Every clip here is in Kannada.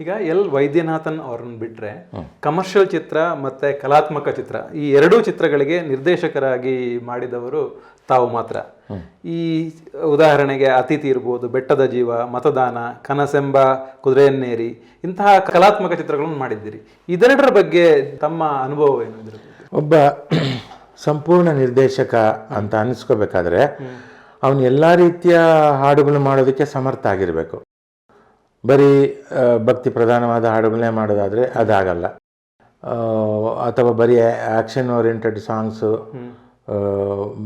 ಈಗ ಎಲ್ ವೈದ್ಯನಾಥನ್ ಅವ್ರನ್ನ ಬಿಟ್ರೆ ಕಮರ್ಷಿಯಲ್ ಚಿತ್ರ ಮತ್ತೆ ಕಲಾತ್ಮಕ ಚಿತ್ರ ಈ ಎರಡೂ ಚಿತ್ರಗಳಿಗೆ ನಿರ್ದೇಶಕರಾಗಿ ಮಾಡಿದವರು ತಾವು ಮಾತ್ರ. ಈ ಉದಾಹರಣೆಗೆ ಅತಿಥಿ ಇರ್ಬೋದು ಬೆಟ್ಟದ ಜೀವ ಮತದಾನ ಕನಸೆಂಬ ಕುದುರೆಯನ್ನೇರಿ ಇಂತಹ ಕಲಾತ್ಮಕ ಚಿತ್ರಗಳನ್ನು ಮಾಡಿದ್ದೀರಿ. ಇದೆರಡರ ಬಗ್ಗೆ ತಮ್ಮ ಅನುಭವ ಏನು ಇದ್ರ ಒಬ್ಬ ಸಂಪೂರ್ಣ ನಿರ್ದೇಶಕ ಅಂತ ಅನಿಸ್ಕೋಬೇಕಾದ್ರೆ ಅವನು ಎಲ್ಲ ರೀತಿಯ ಹಾಡುಗಳು ಮಾಡೋದಕ್ಕೆ ಸಮರ್ಥ ಆಗಿರಬೇಕು. ಬರೀ ಭಕ್ತಿ ಪ್ರಧಾನವಾದ ಹಾಡುಗಳನ್ನೇ ಮಾಡೋದಾದರೆ ಅದಾಗಲ್ಲ. ಅಥವಾ ಬರೀ ಆ್ಯಕ್ಷನ್ ಓರಿಯೆಂಟೆಡ್ ಸಾಂಗ್ಸು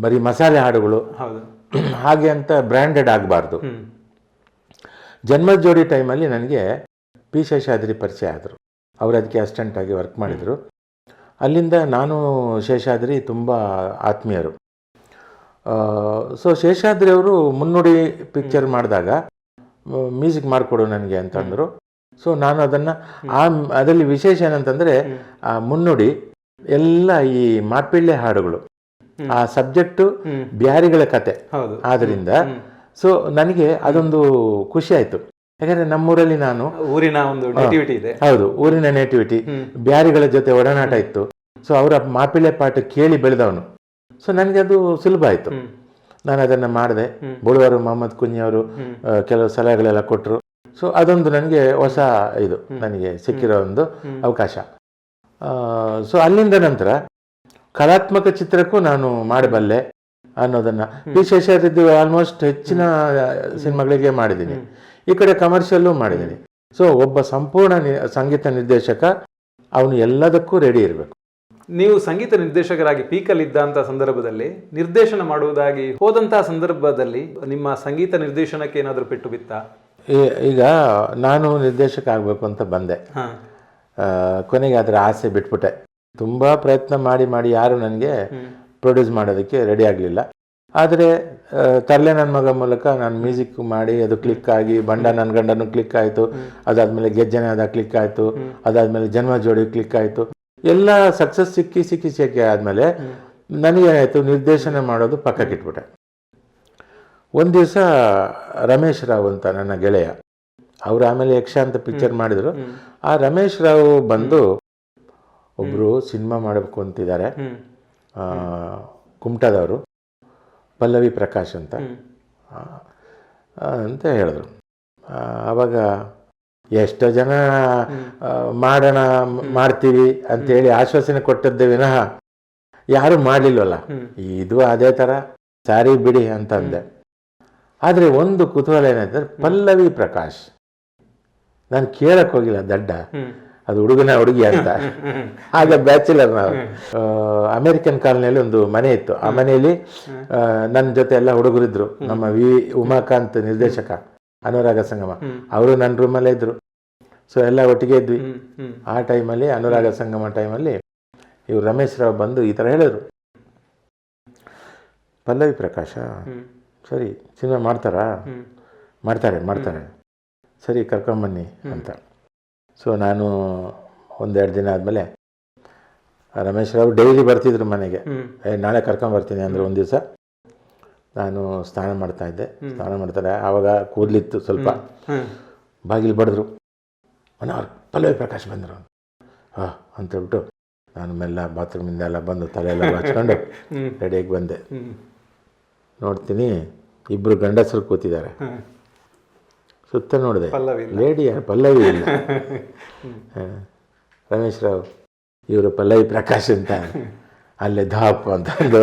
ಬರೀ ಮಸಾಲೆ ಹಾಡುಗಳು. ಹಾಗೆ ಅಂತ ಬ್ರ್ಯಾಂಡೆಡ್ ಆಗಬಾರ್ದು. ಜನ್ಮಜೋಡಿ ಜನ್ಮದ ಜೋಡಿ ಟೈಮಲ್ಲಿ ನನಗೆ ಪಿ ಶೇಷಾದ್ರಿ ಪರಿಚಯ ಆದರು. ಅವರು ಅದಕ್ಕೆ ಅಸಿಸ್ಟೆಂಟ್ ಆಗಿ ವರ್ಕ್ ಮಾಡಿದರು. ಅಲ್ಲಿಂದ ನಾನು ಶೇಷಾದ್ರಿ ತುಂಬ ಆತ್ಮೀಯರು. ಸೊ ಶೇಷಾದ್ರಿ ಅವರು ಮುನ್ನುಡಿ ಪಿಕ್ಚರ್ ಮಾಡಿದಾಗ ಮ್ಯೂಸಿಕ್ ಮಾಡಿಕೊಡು ನನಗೆ ಅಂತಂದರು. ಸೊ ನಾನು ಅದನ್ನು ಆ ಅದರಲ್ಲಿ ವಿಶೇಷ ಏನಂತಂದರೆ ಆ ಮುನ್ನುಡಿ ಎಲ್ಲ ಈ ಮಾಪಿಳ್ಳೆ ಹಾಡುಗಳು. ಆ ಸಬ್ಜೆಕ್ಟು ಬ್ಯಾರಿಗಳ ಕತೆ. ಆದ್ದರಿಂದ ಸೊ ನನಗೆ ಅದೊಂದು ಖುಷಿ ಆಯಿತು. ಯಾಕಂದ್ರೆ ನಮ್ಮೂರಲ್ಲಿ ನಾನು ಊರಿನ ಒಂದು ನೆಟಿವಿಟಿ ಇದೆ. ಹೌದು ಊರಿನ ನೇಟಿವಿಟಿ. ಬ್ಯಾರಿಗಳ ಜೊತೆ ಒಡನಾಟ ಇತ್ತು. ಸೊ ಅವರ ಮಾಪಿಳೆ ಪಾಠ ಕೇಳಿ ಬೆಳೆದವನು. ಸೊ ನನಗೆ ಅದು ಸುಲಭ ಆಯಿತು. ನಾನು ಅದನ್ನು ಮಾಡಿದೆ. ಬುಳುವರು ಮೊಹಮ್ಮದ್ ಕುಂಜಿಯವರು ಕೆಲವು ಸಲಹೆಗಳೆಲ್ಲ ಕೊಟ್ಟರು ಸೊ ಅದೊಂದು ನನಗೆ ಹೊಸ ಇದು ನನಗೆ ಸಿಕ್ಕಿರೋ ಒಂದು ಅವಕಾಶ. ಸೊ ಅಲ್ಲಿಂದ ನಂತರ ಕಲಾತ್ಮಕ ಚಿತ್ರಕ್ಕೂ ನಾನು ಮಾಡಬಲ್ಲೆ ಅನ್ನೋದನ್ನ. ಪಿ ಶೇಷಾದ್ರಿದ್ದು ಆಲ್ಮೋಸ್ಟ್ ಹೆಚ್ಚಿನ ಸಿನಿಮಾಗಳಿಗೆ ಮಾಡಿದ್ದೀನಿ. ಈ ಕಡೆ ಕಮರ್ಷಿಯಲ್ಲೂ ಮಾಡಿದ್ದೀನಿ. ಸೊ ಒಬ್ಬ ಸಂಪೂರ್ಣ ಸಂಗೀತ ನಿರ್ದೇಶಕ ಅವನು ಎಲ್ಲದಕ್ಕೂ ರೆಡಿ ಇರಬೇಕು. ನೀವು ಸಂಗೀತ ನಿರ್ದೇಶಕರಾಗಿ ಪೀಕಲ್ ಇದ್ದಂತ ಸಂದರ್ಭದಲ್ಲಿ ನಿರ್ದೇಶನ ಮಾಡುವುದಾಗಿ ಹೋದಂತಹ ಸಂದರ್ಭದಲ್ಲಿ ನಿಮ್ಮ ಸಂಗೀತ ನಿರ್ದೇಶನಕ್ಕೆ ಏನಾದರೂ ಪೆಟ್ಟು ಬಿತ್ತಾ? ಈಗ ನಾನು ನಿರ್ದೇಶಕ ಆಗಬೇಕು ಅಂತ ಬಂದೆ. ಕೊನೆಗೆ ಅದರ ಆಸೆ ಬಿಟ್ಬಿಟ್ಟೆ. ತುಂಬ ಪ್ರಯತ್ನ ಮಾಡಿ ಮಾಡಿ ಯಾರು ನನಗೆ ಪ್ರೊಡ್ಯೂಸ್ ಮಾಡೋದಕ್ಕೆ ರೆಡಿ ಆಗಲಿಲ್ಲ. ಆದರೆ ತರಲೆ ತರ್ಲೆ ನನ್ನ ಮಗ ಮೂಲಕ ನಾನು ಮ್ಯೂಸಿಕ್ ಮಾಡಿ ಅದು ಕ್ಲಿಕ್ ಆಗಿ ಬಂಡ ನನ್ನ ಗಂಡನು ಕ್ಲಿಕ್ ಆಯಿತು. ಅದಾದಮೇಲೆ ಗೆಜ್ಜನೆ ಅದ ಕ್ಲಿಕ್ ಆಯಿತು. ಅದಾದಮೇಲೆ ಜನ್ಮ ಜೋಡಿ ಕ್ಲಿಕ್ ಆಯಿತು. ಎಲ್ಲ ಸಕ್ಸಸ್ ಸಿಕ್ಕಿ ಸಿಕ್ಕಿ ಸಿಕ್ಕಿ ಆದಮೇಲೆ ನನಗೇನಾಯಿತು ನಿರ್ದೇಶನ ಮಾಡೋದು ಪಕ್ಕಕ್ಕಿಟ್ಬಿಟ್ಟೆ ಒಂದು ದಿವಸ ರಮೇಶ್ ರಾವ್ ಅಂತ ನನ್ನ ಗೆಳೆಯ ಅವರು ಆಮೇಲೆ ಯಕ್ಷ ಅಂತ ಪಿಕ್ಚರ್ ಮಾಡಿದರು. ಆ ರಮೇಶ್ ರಾವ್ ಬಂದು ಒಬ್ಬರು ಸಿನಿಮಾ ಮಾಡಬೇಕು ಅಂತಿದ್ದಾರೆ. ಕುಮಟಾದವರು ಪಲ್ಲವಿ ಪ್ರಕಾಶ್ ಅಂತ. ಅಂತ ಹೇಳಿದ್ರು. ಆವಾಗ ಎಷ್ಟೋ ಜನ ಮಾಡೋಣ ಮಾಡ್ತೀವಿ ಅಂತೇಳಿ ಆಶ್ವಾಸನೆ ಕೊಟ್ಟದ್ದೇ ವಿನಃ ಯಾರು ಮಾಡಲಿಲ್ವಲ್ಲ. ಇದು ಅದೇ ಥರ ಸಾರಿ ಬಿಡಿ ಅಂತಂದೆ. ಆದರೆ ಒಂದು ಕುತೂಹಲ ಏನಂದ್ರೆ ಪಲ್ಲವಿ ಪ್ರಕಾಶ್. ನಾನು ಕೇಳಕ್ ಹೋಗಿಲ್ಲ ದಡ್ಡ. ಅದು ಹುಡುಗನ ಹುಡುಗಿ ಅಂತ. ಆಗ ಬ್ಯಾಚುಲರ್ ನಾವು. ಅಮೇರಿಕನ್ ಕಾಲನಿಯಲ್ಲಿ ಒಂದು ಮನೆ ಇತ್ತು. ಆ ಮನೆಯಲ್ಲಿ ನನ್ನ ಜೊತೆ ಎಲ್ಲ ಹುಡುಗರಿದ್ರು. ನಮ್ಮ ವಿ ಉಮಾಕಾಂತ್ ನಿರ್ದೇಶಕ. ಅನುರಾಗ ಸಂಗಮ. ಅವರು ನನ್ನ ರೂಮಲ್ಲೇ ಇದ್ರು. ಸೊ ಎಲ್ಲ ಒಟ್ಟಿಗೆ ಇದ್ವಿ. ಆ ಟೈಮಲ್ಲಿ ಅನುರಾಗ ಸಂಗಮ ಟೈಮಲ್ಲಿ ಇವ್ರು ರಮೇಶ್ ರಾವ್ ಬಂದು ಈ ಥರ ಹೇಳಿದ್ರು. ಪಲ್ಲವಿ ಪ್ರಕಾಶ ಸರಿ ಸಿನಿಮಾ ಮಾಡ್ತಾರಾ? ಮಾಡ್ತಾರೆ ಮಾಡ್ತಾರೆ. ಸರಿ ಕರ್ಕೊಂಬನ್ನಿ ಅಂತ. ಸೊ ನಾನು ಒಂದೆರಡು ದಿನ ಆದಮೇಲೆ ರಮೇಶ್ ರಾವ್ ಡೈಲಿ ಬರ್ತಿದ್ರು ಮನೆಗೆ. ನಾಳೆ ಕರ್ಕೊಂಬರ್ತೀನಿ ಅಂದರೆ ಒಂದು ದಿವಸ. ನಾನು ಸ್ನಾನ ಮಾಡ್ತಾ ಇದ್ದೆ. ಸ್ನಾನ ಮಾಡ್ತಾರೆ ಆವಾಗ ಕೂದಲಿತ್ತು ಸ್ವಲ್ಪ. ಬಾಗಿಲು ಬಡಿದ್ರು. ಮನೋಹರ್ ಪಲ್ಲವಿ ಪ್ರಕಾಶ್ ಬಂದರು. ಹಾಂ ಅಂತೇಳ್ಬಿಟ್ಟು ನಾನು ಮೆಲ್ಲ ಬಾತ್ರೂಮಿಂದ ಎಲ್ಲ ಬಂದು ತಲೆ ಎಲ್ಲ ಹಚ್ಕೊಂಡು ರೆಡಿಯಾಗಿ ಬಂದೆ. ನೋಡ್ತೀನಿ ಇಬ್ಬರು ಗಂಡಸರು ಕೂತಿದ್ದಾರೆ. ಸುತ್ತ ನೋಡಿದೆ. ಲೇಡಿ ಪಲ್ಲವಿ ಇಲ್ಲ. ರಮೇಶ್ ರಾವ್ ಇವರು ಪಲ್ಲವಿ ಪ್ರಕಾಶ್ ಅಂತ. ಅಲ್ಲೇ ಧಾಪ್ ಅಂತಂದು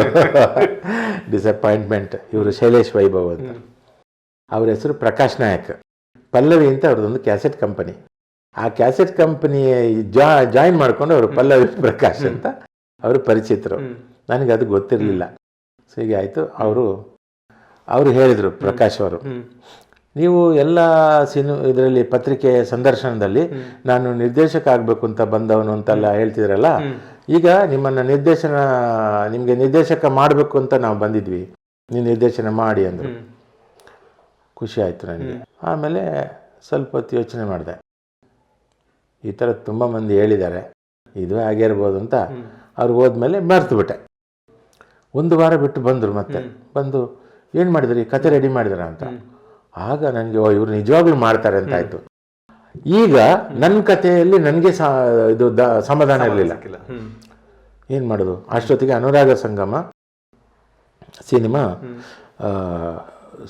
ಡಿಸಪಾಯಿಂಟ್ಮೆಂಟ್ ಇವರು ಶೈಲೇಶ್ ವೈಭವ್ ಅಂತ. ಅವ್ರ ಹೆಸರು ಪ್ರಕಾಶ್ ನಾಯಕ್. ಪಲ್ಲವಿ ಅಂತ ಅವ್ರದ್ದೊಂದು ಕ್ಯಾಸೆಟ್ ಕಂಪನಿ ಆ ಕ್ಯಾಸೆಟ್ ಕಂಪನಿ ಜಾ ಜಾಯಿನ್ ಮಾಡ್ಕೊಂಡು ಅವರು ಪಲ್ಲವಿ ಪ್ರಕಾಶ್ ಅಂತ ಅವರು ಪರಿಚಿತರು. ನನಗೆ ಅದು ಗೊತ್ತಿರಲಿಲ್ಲ. ಸೊ ಹೀಗೆ ಆಯಿತು. ಅವರು ಅವರು ಹೇಳಿದರು ಪ್ರಕಾಶ್ ಅವರು. ನೀವು ಎಲ್ಲ ಸಿನಿ ಇದರಲ್ಲಿ ಪತ್ರಿಕೆ ಸಂದರ್ಶನದಲ್ಲಿ ನಾನು ನಿರ್ದೇಶಕ ಆಗಬೇಕು ಅಂತ ಬಂದವನು ಅಂತೆಲ್ಲ ಹೇಳ್ತಿದ್ರಲ್ಲ? ಈಗ ನಿಮ್ಮನ್ನು ನಿರ್ದೇಶನ ನಿಮಗೆ ನಿರ್ದೇಶಕ ಮಾಡಬೇಕು ಅಂತ ನಾವು ಬಂದಿದ್ವಿ. ನೀವು ನಿರ್ದೇಶನ ಮಾಡಿ ಅಂದರು. ಖುಷಿ ಆಯಿತು ನನಗೆ ಆಮೇಲೆ ಸ್ವಲ್ಪ ಹೊತ್ತು ಯೋಚನೆ ಮಾಡಿದೆ. ಈ ಥರ ತುಂಬ ಮಂದಿ ಹೇಳಿದ್ದಾರೆ. ಇದು ಆಗಿರ್ಬೋದು ಅಂತ. ಅವ್ರು ಹೋದ್ಮೇಲೆ ಮರ್ತುಬಿಟ್ಟೆ ಒಂದು ವಾರ ಬಿಟ್ಟು ಬಂದರು ಮತ್ತೆ. ಬಂದು ಏನು ಮಾಡಿದ್ರಿ? ಕತೆ ರೆಡಿ ಮಾಡಿದ್ರ ಅಂತ. ಆಗ ನನಗೆ ಇವರು ಇವ್ರು ನಿಜವಾಗ್ಲೂ ಮಾಡ್ತಾರೆ ಅಂತ ಆಯಿತು. ಈಗ ನನ್ನ ಕಥೆಯಲ್ಲಿ ನನಗೆ ಇದು ಸಮಾಧಾನ ಇರಲಿಲ್ಲ. ಏನ್ ಮಾಡೋದು? ಅಷ್ಟೊತ್ತಿಗೆ ಅನುರಾಗ ಸಂಗಮ ಸಿನಿಮಾ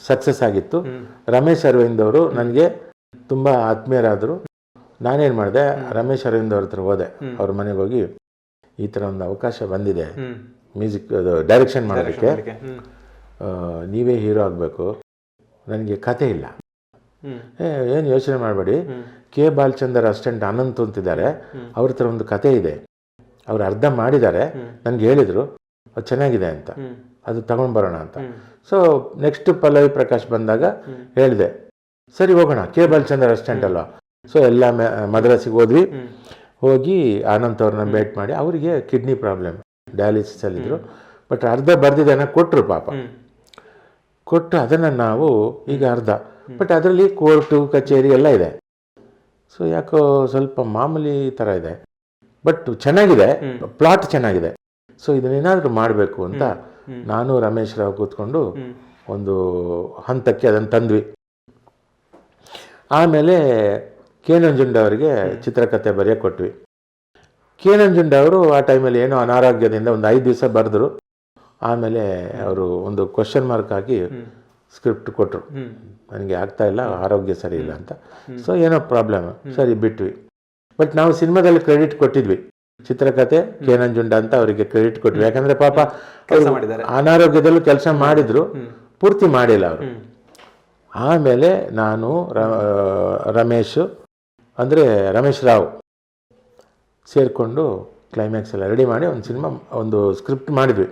ಸಕ್ಸಸ್ ಆಗಿತ್ತು. ರಮೇಶ್ ಅರವಿಂದ್ ಅವರು ನನಗೆ ತುಂಬ ಆತ್ಮೀಯರಾದರು. ನಾನೇನ್ ಮಾಡಿದೆ ರಮೇಶ್ ಅರವಿಂದ್ ಅವ್ರ ಹತ್ರ ಹೋದೆ. ಅವ್ರ ಮನೆಗೆ ಹೋಗಿ ಈ ಥರ ಒಂದು ಅವಕಾಶ ಬಂದಿದೆ. ಮ್ಯೂಸಿಕ್ ಡೈರೆಕ್ಷನ್ ಮಾಡೋದಕ್ಕೆ. ನೀವೇ ಹೀರೋ ಆಗಬೇಕು. ನನಗೆ ಕತೆ ಇಲ್ಲ. ಏನು ಯೋಚನೆ ಮಾಡಬೇಡಿ. ಕೆ ಬಾಲಚಂದರ್ ಅಸಿಸ್ಟೆಂಟ್ ಅನಂತ್ ಅಂತಿದ್ದಾರೆ. ಅವ್ರ ಹತ್ರ ಒಂದು ಕತೆ ಇದೆ. ಅವ್ರು ಅರ್ಧ ಮಾಡಿದ್ದಾರೆ. ನನ್ಗೆ ಹೇಳಿದರು ಅದು ಚೆನ್ನಾಗಿದೆ ಅಂತ. ಅದು ತಗೊಂಡ್ ಬರೋಣ ಅಂತ ಸೊ ನೆಕ್ಸ್ಟ್ ಪಲ್ಲವಿ ಪ್ರಕಾಶ್ ಬಂದಾಗ ಹೇಳಿದೆ ಸರಿ ಹೋಗೋಣ. ಕೆ ಬಾಲಚಂದರ್ ಅಸಿಸ್ಟೆಂಟ್ ಅಲ್ವಾ? ಸೊ ಎಲ್ಲ ಮದ್ರಾಸಿಗೆ ಹೋದ್ವಿ. ಹೋಗಿ ಆನಂದ್ ಅವ್ರನ್ನ ಭೇಟಿ ಮಾಡಿ ಅವರಿಗೆ ಕಿಡ್ನಿ ಪ್ರಾಬ್ಲಮ್ ಡಯಾಲಿಸಿಸ್ ಅಲ್ಲಿದ್ರು ಬಟ್ ಅರ್ಧ ಬರ್ದಿದ್ದಾನೆ ಕೊಟ್ಟರು ಪಾಪ. ಕೊಟ್ಟು ಅದನ್ನು ನಾವು ಈಗ ಅರ್ಧ. ಬಟ್ ಅದರಲ್ಲಿ ಕೋರ್ಟು ಕಚೇರಿ ಎಲ್ಲ ಇದೆ. ಸೊ ಯಾಕೋ ಸ್ವಲ್ಪ ಮಾಮೂಲಿ ಥರ ಇದೆ. ಬಟ್ ಚೆನ್ನಾಗಿದೆ. ಪ್ಲಾಟ್ ಚೆನ್ನಾಗಿದೆ. ಸೊ ಇದನ್ನೇನಾದರೂ ಮಾಡಬೇಕು ಅಂತ ನಾನು ರಮೇಶ್ ರಾವ್ ಕೂತ್ಕೊಂಡು ಒಂದು ಹಂತಕ್ಕೆ ಅದನ್ನು ತಂದ್ವಿ. ಆಮೇಲೆ ಕೆ ನಂಜುಂಡ ಅವರಿಗೆ ಚಿತ್ರಕಥೆ ಬರೆಯೋ ಕೊಟ್ವಿ. ಕೆ ನಂಜುಂಡ ಅವರು ಆ ಟೈಮಲ್ಲಿ ಏನೋ ಅನಾರೋಗ್ಯದಿಂದ ಒಂದು ಐದು ದಿವಸ ಬರೆದ್ರು. ಆಮೇಲೆ ಅವರು ಒಂದು ಕ್ವಶನ್ ಮಾರ್ಕ್ ಹಾಕಿ ಸ್ಕ್ರಿಪ್ಟ್ ಕೊಟ್ಟರು ನನಗೆ ಆಗ್ತಾ ಇಲ್ಲ ಆರೋಗ್ಯ ಸರಿ ಇಲ್ಲ ಅಂತ. ಸೊ ಏನೋ ಪ್ರಾಬ್ಲಮ್ ಸರಿ ಬಿಟ್ವಿ. ಬಟ್ ನಾವು ಸಿನಿಮಾದಲ್ಲಿ ಕ್ರೆಡಿಟ್ ಕೊಟ್ಟಿದ್ವಿ. ಚಿತ್ರಕಥೆ ಕೆ ನಂಜುಂಡ ಅಂತ ಅವರಿಗೆ ಕ್ರೆಡಿಟ್ ಕೊಟ್ವಿ. ಯಾಕಂದ್ರೆ ಪಾಪ ಕೆಲಸ ಮಾಡಿದ್ದಾರೆ. ಅನಾರೋಗ್ಯದಲ್ಲೂ ಕೆಲಸ ಮಾಡಿದ್ರು. ಪೂರ್ತಿ ಮಾಡಿಲ್ಲ ಅವರು. ಆಮೇಲೆ ನಾನು ರಮೇಶ್ ಅಂದರೆ ರಮೇಶ್ ರಾವ್ ಸೇರಿಕೊಂಡು ಕ್ಲೈಮ್ಯಾಕ್ಸ್ ಎಲ್ಲ ರೆಡಿ ಮಾಡಿ ಒಂದು ಸಿನಿಮಾ ಒಂದು ಸ್ಕ್ರಿಪ್ಟ್ ಮಾಡಿದ್ವಿ.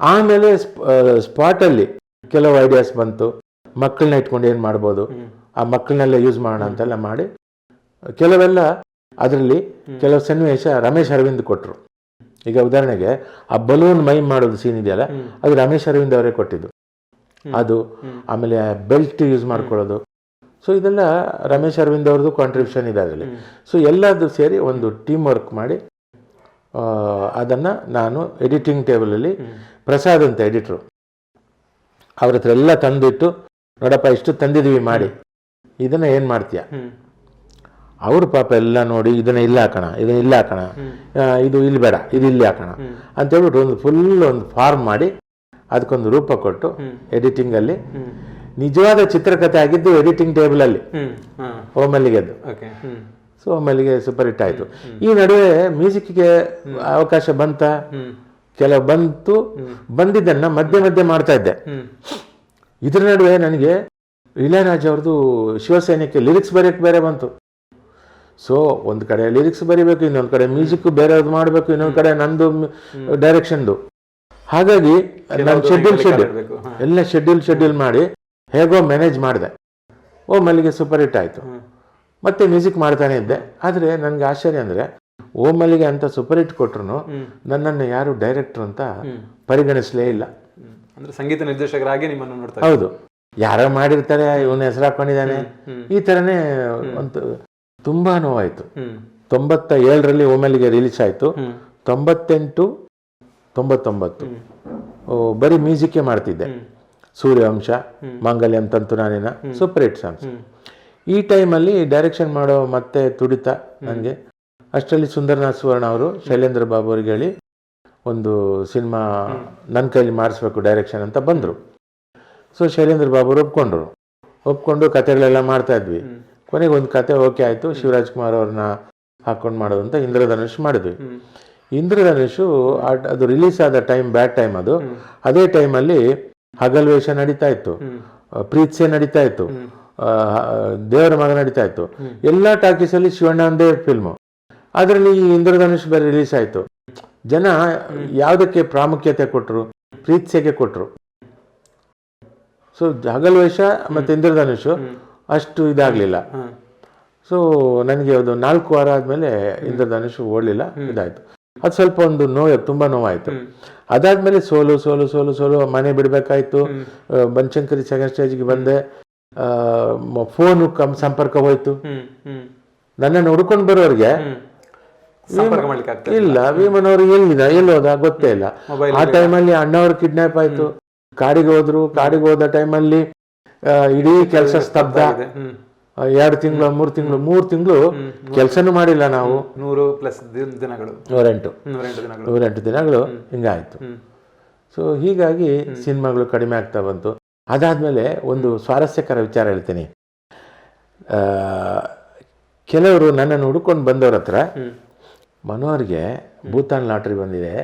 ಆಮೇಲೆ ಸ್ಪಾಟಲ್ಲಿ ಕೆಲವು ಐಡಿಯಾಸ್ ಬಂತು. ಮಕ್ಕಳನ್ನ ಇಟ್ಕೊಂಡು ಏನು ಮಾಡ್ಬೋದು? ಆ ಮಕ್ಕಳನ್ನೆಲ್ಲ ಯೂಸ್ ಮಾಡೋಣ ಅಂತೆಲ್ಲ ಮಾಡಿ ಕೆಲವೆಲ್ಲ ಅದರಲ್ಲಿ ಕೆಲವು ಸನ್ನಿವೇಶ ರಮೇಶ್ ಅರವಿಂದ್ ಕೊಟ್ಟರು ಈಗ ಉದಾಹರಣೆಗೆ ಆ ಬಲೂನ್ ಮೈ ಮಾಡೋದು ಸೀನ್ ಇದೆಯಲ್ಲ ಅದು ರಮೇಶ್ ಅರವಿಂದ್ ಅವರೇ ಕೊಟ್ಟಿದ್ದು. ಅದು. ಆಮೇಲೆ ಬೆಲ್ಟ್ ಯೂಸ್ ಮಾಡ್ಕೊಳ್ಳೋದು. ಸೊ ಇದೆಲ್ಲ ರಮೇಶ್ ಅರವಿಂದ್ ಅವ್ರದ್ದು ಕಾಂಟ್ರಿಬ್ಯೂಷನ್ ಇದೆ ಅದರಲ್ಲಿ. ಹ್ಮ್. ಸೊ ಎಲ್ಲದು ಸೇರಿ ಒಂದು ಟೀಮ್ ವರ್ಕ್ ಮಾಡಿ ಅದನ್ನು ನಾನು ಎಡಿಟಿಂಗ್ ಟೇಬಲಲ್ಲಿ. ಪ್ರಸಾದ್ ಅಂತ ಎಡಿಟ್ರು ಅವ್ರ ಹತ್ರ ಎಲ್ಲ ತಂದಿಟ್ಟು ನೋಡಪ್ಪ ಇಷ್ಟು ತಂದಿದ್ವಿ ಮಾಡಿ. ಇದನ್ನ ಏನು ಮಾಡ್ತೀಯ? ಅವ್ರ ಪಾಪ ಎಲ್ಲ ನೋಡಿ ಇದನ್ನ ಇಲ್ಲ ಹಾಕೋಣ ಇದನ್ನ ಇಲ್ಲ ಹಾಕೋಣ ಇದು ಇಲ್ಲಿ ಬೇಡ ಇದು ಇಲ್ಲಿ ಹಾಕೋಣ ಅಂತ ಅಂತೇಳ್ಬಿಟ್ಟು ಒಂದು ಫುಲ್ ಒಂದು ಫಾರ್ಮ್ ಮಾಡಿ ಅದಕ್ಕೊಂದು ರೂಪ ಕೊಟ್ಟು ಎಡಿಟಿಂಗ್ ಎಡಿಟಿಂಗಲ್ಲಿ ನಿಜವಾದ ಚಿತ್ರಕಥೆ ಆಗಿದ್ದು ಎಡಿಟಿಂಗ್ ಟೇಬಲಲ್ಲಿ ಅಲ್ಲಿ. ಓಮಲ್ಲಿಗೆದ್ದು ಸೊ ಓಮಲ್ಲಿಗೆ ಸೂಪರ್ ಹಿಟ್ ಆಯಿತು. ಈ ನಡುವೆ ಮ್ಯೂಸಿಕ್ಗೆ ಅವಕಾಶ ಬಂತ? ಕೆಲವು ಬಂತು ಬಂದಿದ್ದನ್ನ ಮಧ್ಯೆ ಮಧ್ಯೆ ಮಾಡ್ತಾ ಇದ್ದೆ. ಇದ್ರ ನಡುವೆ ನನಗೆ ಇಳಯರಾಜ ಅವ್ರದ್ದು ಶಿವಸೈನ್ಯಕ್ಕೆ ಲಿರಿಕ್ಸ್ ಬರೆಯೋಕ್ಕೆ ಬೇರೆ ಬಂತು. ಸೊ ಒಂದು ಕಡೆ ಲಿರಿಕ್ಸ್ ಬರೀಬೇಕು ಇನ್ನೊಂದು ಕಡೆ ಮ್ಯೂಸಿಕ್ ಬೇರೆಯವ್ರದ್ದು ಮಾಡಬೇಕು ಇನ್ನೊಂದು ಕಡೆ ನಂದು ಡೈರೆಕ್ಷನ್ದು ಹಾಗಾಗಿ ನಾನು ಶೆಡ್ಯೂಲ್ ಶೆಡ್ಯೂಲ್ ಎಲ್ಲ ಶೆಡ್ಯೂಲ್ ಶೆಡ್ಯೂಲ್ ಮಾಡಿ ಹೇಗೋ ಮ್ಯಾನೇಜ್ ಮಾಡಿದೆ. ಓ ಮಲ್ಲಿಗೆ ಸೂಪರ್ ಹಿಟ್ ಆಯಿತು. ಮತ್ತೆ ಮ್ಯೂಸಿಕ್ ಮಾಡ್ತಾನೆ ಇದ್ದೆ. ಆದರೆ ನನಗೆ ಆಶ್ಚರ್ಯ ಅಂದರೆ ಓ ಮಲ್ಲಿಗೆ ಅಂತ ಸೂಪರ್ ಹಿಟ್ ಕೊಟ್ರು. ನನ್ನನ್ನು ಯಾರು ಡೈರೆಕ್ಟರ್ ಅಂತ. ಪರಿಗಣಿಸಲೇ ಇಲ್ಲ. ಅಂದ್ರೆ ಸಂಗೀತ ನಿರ್ದೇಶಕರಾಗಿ ನಿಮ್ಮನ್ನು ನೋಡ್ತಾರೆ ಹೌದು. ಯಾರೋ ಮಾಡಿರ್ತಾರೆ ಇವನ ಹೆಸರು ಹಾಕೊಂಡಿದ್ದಾನೆ ಈ ತರನೇ ಒಂದು ತುಂಬಾ ನೋವಾಯ್ತು. ತೊಂಬತ್ತ ಏಳರಲ್ಲಿ ಓಮಲ್ಲಿಗೆ ರಿಲೀಸ್ ಆಯಿತು ತೊಂಬತ್ತೆಂಟು ತೊಂಬತ್ತೊಂಬತ್ತು. ಬರೀ ಮ್ಯೂಸಿಕ್ಕೇ ಮಾಡ್ತಿದ್ದೆ. ಸೂರ್ಯವಂಶ ಮಾಂಗಲ್ಯಂ ತಂತು ನಾನೇನ ಸೂಪರ್ ಹಿಟ್ ಸಾಂಗ್ಸ್. ಈ ಟೈಮಲ್ಲಿ ಡೈರೆಕ್ಷನ್ ಮಾಡೋ ಮತ್ತೆ ತುಡಿತ ನನಗೆ ಅಷ್ಟರಲ್ಲಿ ಸುಂದರನಾಥ್ ಸುವರ್ಣ ಅವರು ಶೈಲೇಂದ್ರ ಬಾಬು ಅವ್ರಿಗೆ ಹೇಳಿ ಒಂದು ಸಿನಿಮಾ ನನ್ನ ಕೈಲಿ ಮಾಡಿಸ್ಬೇಕು ಡೈರೆಕ್ಷನ್ ಅಂತ ಬಂದರು. ಸೊ ಶೈಲೇಂದ್ರ ಬಾಬು ಅವರು ಒಪ್ಕೊಂಡ್ರು. ಒಪ್ಕೊಂಡು ಕತೆಗಳೆಲ್ಲ ಮಾಡ್ತಾ ಇದ್ವಿ. ಕೊನೆಗೆ ಒಂದು ಕತೆ ಓಕೆ ಆಯಿತು. ಶಿವರಾಜ್ ಕುಮಾರ್ ಅವ್ರನ್ನ ಹಾಕೊಂಡು ಮಾಡೋದು ಅಂತ ಇಂದ್ರಧನುಷ್ ಮಾಡಿದ್ವಿ. ಇಂದ್ರಧನುಷು ಆ- ಅದು ರಿಲೀಸ್ ಆದ ಟೈಮ್ ಬ್ಯಾಡ್ ಟೈಮ್ ಅದು. ಅದೇ ಟೈಮಲ್ಲಿ ಹಗಲ್ವೇಷ ನಡೀತಾ ಇತ್ತು. ಪ್ರೀತ್ಸೆ ನಡೀತಾ ಇತ್ತು. ದೇವರ ಮಗ ನಡೀತಾ ಇತ್ತು. ಎಲ್ಲ ಟಾಕೀಸಲ್ಲಿ ಶಿವಣ್ಣಂದೇ ಫಿಲ್ಮು ಅದರಲ್ಲಿ ಈ ಇಂದ್ರಧನುಷ್ ಬೇರೆ ರಿಲೀಸ್ ಆಯಿತು. ಜನ ಯಾವುದಕ್ಕೆ ಪ್ರಾಮುಖ್ಯತೆ ಕೊಟ್ಟರು ಪ್ರೀತ್ಸೆಗೆ ಕೊಟ್ಟರು ಸೊ ಹಗಲ್ ಮತ್ತೆ ಮತ್ತು ಇಂದ್ರಧನುಷು ಅಷ್ಟು ಇದಾಗಲಿಲ್ಲ. ಸೊ ನನಗೆ ಅದು ನಾಲ್ಕು ವಾರ ಆದಮೇಲೆ ಇಂದ್ರಧನುಷ್ ಓಡಲಿಲ್ಲ ಇದಾಯಿತು. ಅದು ಸ್ವಲ್ಪ ಒಂದು ನೋವು ತುಂಬ ನೋವಾಯಿತು. ಅದಾದಮೇಲೆ ಸೋಲು ಸೋಲು ಸೋಲು ಸೋಲು ಮನೆ ಬಿಡಬೇಕಾಯ್ತು. ಬಂಚಂಕರಿ ಬನಶಂಕರಿ ಸೆಕೆಂಡ್ ಸ್ಟೇಜ್ಗೆ ಬಂದೆ. ಫೋನು ಕಮ್ ಸಂಪರ್ಕ ಹೋಯ್ತು. ನನ್ನನ್ನು ಹುಡ್ಕೊಂಡು ಬರೋರಿಗೆ. ಸಂಪರ್ಕ ಮಾಡ್ಲಿಕ್ಕೆ ಆಗ್ತದೆ ಇಲ್ಲ. ಭೀಮನ್ ಅವರು ಎಲ್ಲಿದ? ಎಲ್ಲಿ ಹೋದ? ಗೊತ್ತೇ ಇಲ್ಲ. ಆ ಟೈಮಲ್ಲಿ ಅಣ್ಣವ್ರು ಕಿಡ್ನಾಪ್ ಆಯ್ತು. ಕಾಡಿಗೆ ಹೋದ್ರು. ಕಾಡಿಗೆ ಹೋದ ಟೈಮಲ್ಲಿ ಇಡೀ ಕೆಲಸ ಸ್ತಬ್ಧ. ಎರಡು ತಿಂಗಳು ಮೂರು ತಿಂಗಳು ಮೂರು ತಿಂಗಳು ಕೆಲಸನೂ ಮಾಡಿಲ್ಲ ನಾವು. ನೂರು ಪ್ಲಸ್ ದಿನಗಳು. ನೂರೆಂಟು. ನೂರೆಂಟು ದಿನಗಳು. ಹಿಂಗಾಯ್ತು. ಸೊ ಹೀಗಾಗಿ ಸಿನಿಮಾಗಳು ಕಡಿಮೆ ಆಗ್ತಾ ಬಂತು. ಅದಾದಮೇಲೆ ಒಂದು ಸ್ವಾರಸ್ಯಕರ ವಿಚಾರ ಹೇಳ್ತೀನಿ. ಕೆಲವರು ನನ್ನನ್ನು ಹುಡ್ಕೊಂಡು ಬಂದವ್ರ ಹತ್ರ ಮನೋಹರ್ಗೆ ಭೂತಾನ್ ಲಾಟ್ರಿ ಬಂದಿದೆ.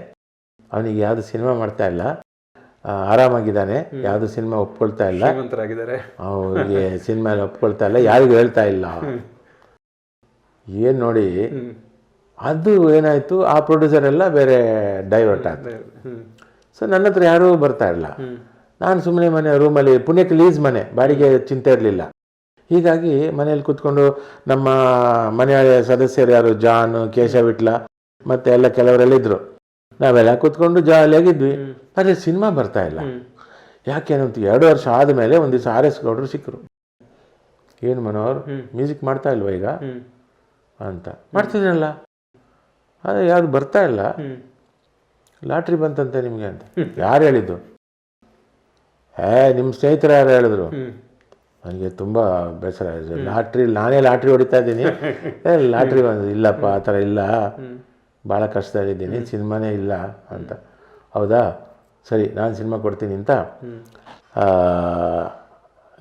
ಅವನಿಗೆ ಯಾವುದು ಸಿನಿಮಾ ಮಾಡ್ತಾ ಇಲ್ಲ. ಆರಾಮಾಗಿದ್ದಾನೆ. ಯಾವುದು ಸಿನಿಮಾ ಒಪ್ಕೊಳ್ತಾ ಇಲ್ಲ. ಅವ್ರಿಗೆ ಸಿನಿಮಾ ಒಪ್ಕೊಳ್ತಾ ಇಲ್ಲ. ಯಾರಿಗೂ ಹೇಳ್ತಾ ಇಲ್ಲ. ಏನು ನೋಡಿ ಅದು ಏನಾಯ್ತು? ಆ ಪ್ರೊಡ್ಯೂಸರ್ ಎಲ್ಲ ಬೇರೆ ಡೈವರ್ಟ್ ಆಯ್ತು ಸೊ ನನ್ನ ಹತ್ರ ಯಾರೂ ಬರ್ತಾ ಇಲ್ಲ. ನಾನು ಸುಮ್ಮನೆ ಮನೆ ರೂಮಲ್ಲಿ ಪುಣ್ಯಕ್ಕೆ ಲೀಸ್ ಮನೆ. ಬಾಡಿಗೆ ಚಿಂತೆ ಇರಲಿಲ್ಲ. ಹೀಗಾಗಿ ಮನೆಯಲ್ಲಿ ಕೂತ್ಕೊಂಡು ನಮ್ಮ ಮನೆಯ ಸದಸ್ಯರು ಯಾರು? ಜಾನ್ ಕೇಶವಿಟ್ಲ ಮತ್ತೆ ಎಲ್ಲ ಕೆಲವರೆಲ್ಲ ಇದ್ರು ನಾವೆಲ್ಲ ಕೂತ್ಕೊಂಡು ಜಾಲಿಯಾಗಿದ್ವಿ. ಆದರೆ ಸಿನಿಮಾ ಬರ್ತಾ ಇಲ್ಲ. ಯಾಕೆ ಏನಂತ ಎರಡು ವರ್ಷ ಆದಮೇಲೆ ಒಂದು ದಿವಸ ಆರ್ ಎಸ್ ಗೌಡರು ಸಿಕ್ಕರು ಏನು ಮನೋಹರ್? ಮ್ಯೂಸಿಕ್ ಮಾಡ್ತಾ ಇಲ್ವಾ ಈಗ? ಅಂತ. ಮಾಡ್ತಿದ್ದೀನಲ್ಲ ಅದೇ ಯಾವುದು ಬರ್ತಾ ಇಲ್ಲ. ಲಾಟ್ರಿ ಬಂತಂತೆ ನಿಮಗೆ ಅಂತ. ಯಾರು ಹೇಳಿದ್ದು? ಏ ನಿಮ್ಮ ಸ್ನೇಹಿತರು ಯಾರು ಹೇಳಿದ್ರು? ನನಗೆ ತುಂಬ ಬೇಸರ ಆಯಿತು. ಲಾಟ್ರಿ ನಾನೇ ಲಾಟ್ರಿ ಹೊಡಿತಾ ಇದ್ದೀನಿ. ಏ ಲಾಟ್ರಿ ಇಲ್ಲಪ್ಪ ಆ ಥರ ಇಲ್ಲ. ಭಾಳ ಭಾಳ ಕಷ್ಟದಲ್ಲಿದ್ದೀನಿ ಸಿನಿಮಾನೇ ಇಲ್ಲ ಅಂತ. ಹೌದಾ? ಸರಿ ನಾನು ಸಿನಿಮಾ ಕೊಡ್ತೀನಿ ಅಂತ.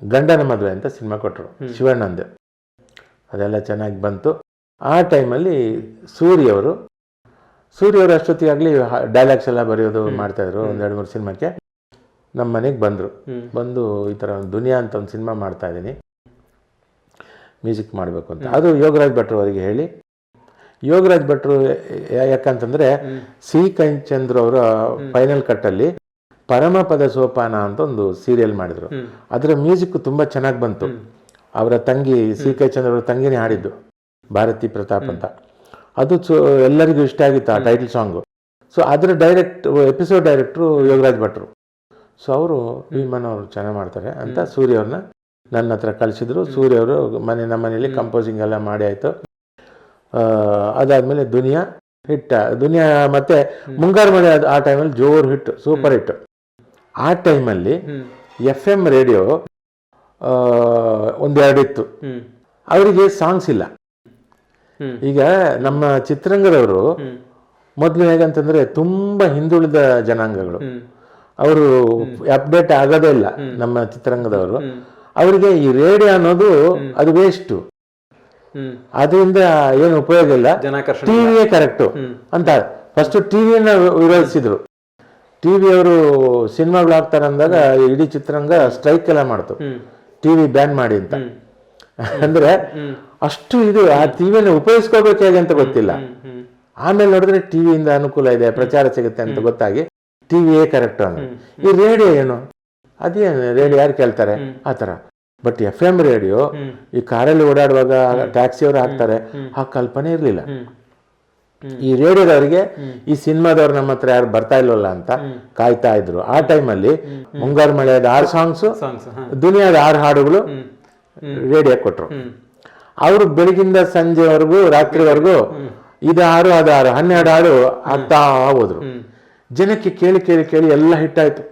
ಗಂಡನ ಮದುವೆ ಅಂತ ಸಿನಿಮಾ ಕೊಟ್ಟರು ಶಿವಣ್ಣಂದು ಅದೆಲ್ಲ ಚೆನ್ನಾಗಿ ಬಂತು. ಆ ಟೈಮಲ್ಲಿ ಸೂರ್ಯವರು ಸೂರ್ಯವರು ಅಷ್ಟೊತ್ತಿಗಾಗಲಿ ಡೈಲಾಗ್ಸ್ ಎಲ್ಲ ಬರೆಯೋದು ಮಾಡ್ತಾಯಿದ್ರು ಒಂದೆರಡು ಮೂರು ಸಿನಿಮಾಕ್ಕೆ. ನಮ್ಮ ಮನೆಗೆ ಬಂದರು. ಬಂದು ಈ ಥರ ಒಂದು ದುನಿಯಾ ಅಂತ ಒಂದು ಸಿನಿಮಾ ಮಾಡ್ತಾ ಇದ್ದೀನಿ. ಮ್ಯೂಸಿಕ್ ಮಾಡಬೇಕು ಅಂತ. ಅದು ಯೋಗರಾಜ್ ಭಟ್ರು ಅವರಿಗೆ ಹೇಳಿ. ಯೋಗರಾಜ್ ಭಟ್ರು ಯಾಕಂತಂದರೆ ಸಿ ಕಂಚಂದ್ರ ಅವರ ಫೈನಲ್ ಕಟ್ಟಲ್ಲಿ ಪರಮಪದ ಸೋಪಾನ ಅಂತ ಒಂದು ಸೀರಿಯಲ್ ಮಾಡಿದ್ರು. ಅದರ ಮ್ಯೂಸಿಕ್ ತುಂಬ ಚೆನ್ನಾಗಿ ಬಂತು. ಅವರ ತಂಗಿ ಸಿ ಕೈಚಂದ್ರ ಅವರ ತಂಗಿನೇ ಹಾಡಿದ್ದು. ಭಾರತಿ ಪ್ರತಾಪ್ ಅಂತ. ಅದು ಎಲ್ಲರಿಗೂ ಇಷ್ಟ ಆಗಿತ್ತು ಆ ಟೈಟಲ್ ಸಾಂಗು. ಸೊ ಅದರ ಡೈರೆಕ್ಟ್ ಎಪಿಸೋಡ್ ಡೈರೆಕ್ಟ್ರು ಯೋಗರಾಜ್ ಭಟ್ರು. ಸೊ ಅವರು ವಿಮನ್ ಅವರು ಚೆನ್ನಾಗಿ ಮಾಡ್ತಾರೆ ಅಂತ ಸೂರ್ಯ ಅವ್ರನ್ನ ನನ್ನ ಹತ್ರ ಕಳಿಸಿದ್ರು. ಸೂರ್ಯ ಅವರು ಮನೆ ನಮ್ಮ ಮನೇಲಿ ಕಂಪೋಸಿಂಗ್ ಎಲ್ಲ ಮಾಡಿ ಆಯಿತು. ಅದಾದಮೇಲೆ ದುನಿಯಾ ಹಿಟ್ಟ ದುನಿಯಾ ಮತ್ತೆ ಮುಂಗಾರು ಮಳೆ ಅದು ಆ ಟೈಮಲ್ಲಿ ಜೋರು ಹಿಟ್ಟು ಸೂಪರ್ ಹಿಟ್ಟು. ಆ ಟೈಮಲ್ಲಿ ಎಫ್ ಎಂ ರೇಡಿಯೋ ಒಂದೆರಡು ಇತ್ತು. ಅವರಿಗೆ ಸಾಂಗ್ಸ್ ಇಲ್ಲ. ಈಗ ನಮ್ಮ ಚಿತ್ರರಂಗದವರು ಮೊದ್ಲು ಹೇಗಂತಂದ್ರೆ ತುಂಬ ಹಿಂದುಳಿದ ಜನಾಂಗಗಳು. ಅವರು ಅಪ್ಡೇಟ್ ಆಗೋದೇ ಇಲ್ಲ ನಮ್ಮ ಚಿತ್ರರಂಗದವರು. ಅವರಿಗೆ ಈ ರೇಡಿಯೋ ಅನ್ನೋದು ಅದು ವೇಸ್ಟು ಅದರಿಂದ ಏನು ಉಪಯೋಗ ಇಲ್ಲ. ಟಿವಿ ಟಿವಿಯೇ ಕರೆಕ್ಟು. ಅಂತ ಫಸ್ಟ್ ಟಿವಿಯನ್ನ ವಿರೋಧಿಸಿದ್ರು. ಟಿವಿ ಅವರು ಸಿನಿಮಾಗಳು ಆಗ್ತಾರೆ ಅಂದಾಗ ಇಡೀ ಚಿತ್ರರಂಗ ಸ್ಟ್ರೈಕ್ ಎಲ್ಲ ಮಾಡ್ತು. ಟಿವಿ ಬ್ಯಾನ್ ಮಾಡಿ ಅಂತ. ಅಂದ್ರೆ ಅಷ್ಟು ಇದು ಆ ಟಿವಿಯನ್ನು ಉಪಯೋಗಿಸ್ಕೋಬೇಕು ಹೇಗೆ ಅಂತ ಗೊತ್ತಿಲ್ಲ. ಆಮೇಲೆ ನೋಡಿದ್ರೆ ಟಿವಿಯಿಂದ ಅನುಕೂಲ ಇದೆ ಪ್ರಚಾರ ಸಿಗುತ್ತೆ ಅಂತ ಗೊತ್ತಾಗಿ. ಟಿವಿಯೇ ಕರೆಕ್ಟ್ ಅಂದ್ರೆ ಈ ರೇಡಿಯೋ ಏನು? ಅದೇನು? ರೇಡಿಯೋ ಯಾರು ಕೇಳ್ತಾರೆ? ಆ ಥರ. ಬಟ್ ಎಫ್ ಎಂ ರೇಡಿಯೋ ಈ ಕಾರಲ್ಲಿ ಓಡಾಡುವಾಗ ಟ್ಯಾಕ್ಸಿಯವರು ಹಾಕ್ತಾರೆ. ಆ ಕಲ್ಪನೆ ಇರಲಿಲ್ಲ. ಈ ರೇಡಿಯೋದವರಿಗೆ ಈ ಸಿನಿಮಾದವ್ರು ನಮ್ಮ ಹತ್ರ ಯಾರು ಬರ್ತಾ ಇಲ್ವಲ್ಲ ಅಂತ ಕಾಯ್ತಾ ಇದ್ರು. ಆ ಟೈಮಲ್ಲಿ ಮುಂಗಾರು ಮಳೆಯಾದ ಆರು ಸಾಂಗ್ಸು ದುನಿಯಾದ ಆರು ಹಾಡುಗಳು ರೇಡಿಯೋ ಕೊಟ್ರು. ಹ್ಮ್. ಅವರು ಬೆಳಗಿಂದ ಸಂಜೆವರೆಗೂ ರಾತ್ರಿವರೆಗೂ ಇದು ಆರು ಅದು ಆರು ಹನ್ನೆರಡು ಹಾಡು ಆಗ್ತಾ ಹೋದ್ರು. ಜನಕ್ಕೆ ಕೇಳಿ ಕೇಳಿ ಕೇಳಿ ಎಲ್ಲ ಹಿಟ್ ಆಯ್ತು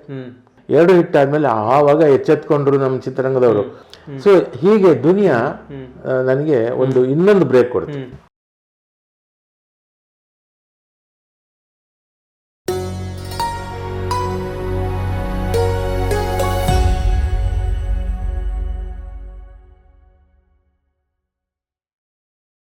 ಎರಡು ಹಿಟ್ ಆದ್ಮೇಲೆ ಆವಾಗ ಎಚ್ಚೆತ್ಕೊಂಡ್ರು ನಮ್ಮ ಚಿತ್ರರಂಗದವರು. ಸೊ ಹೀಗೆ ದುನಿಯಾ ನನಗೆ ಒಂದು ಇನ್ನೊಂದು ಬ್ರೇಕ್ ಕೊಡ್ತು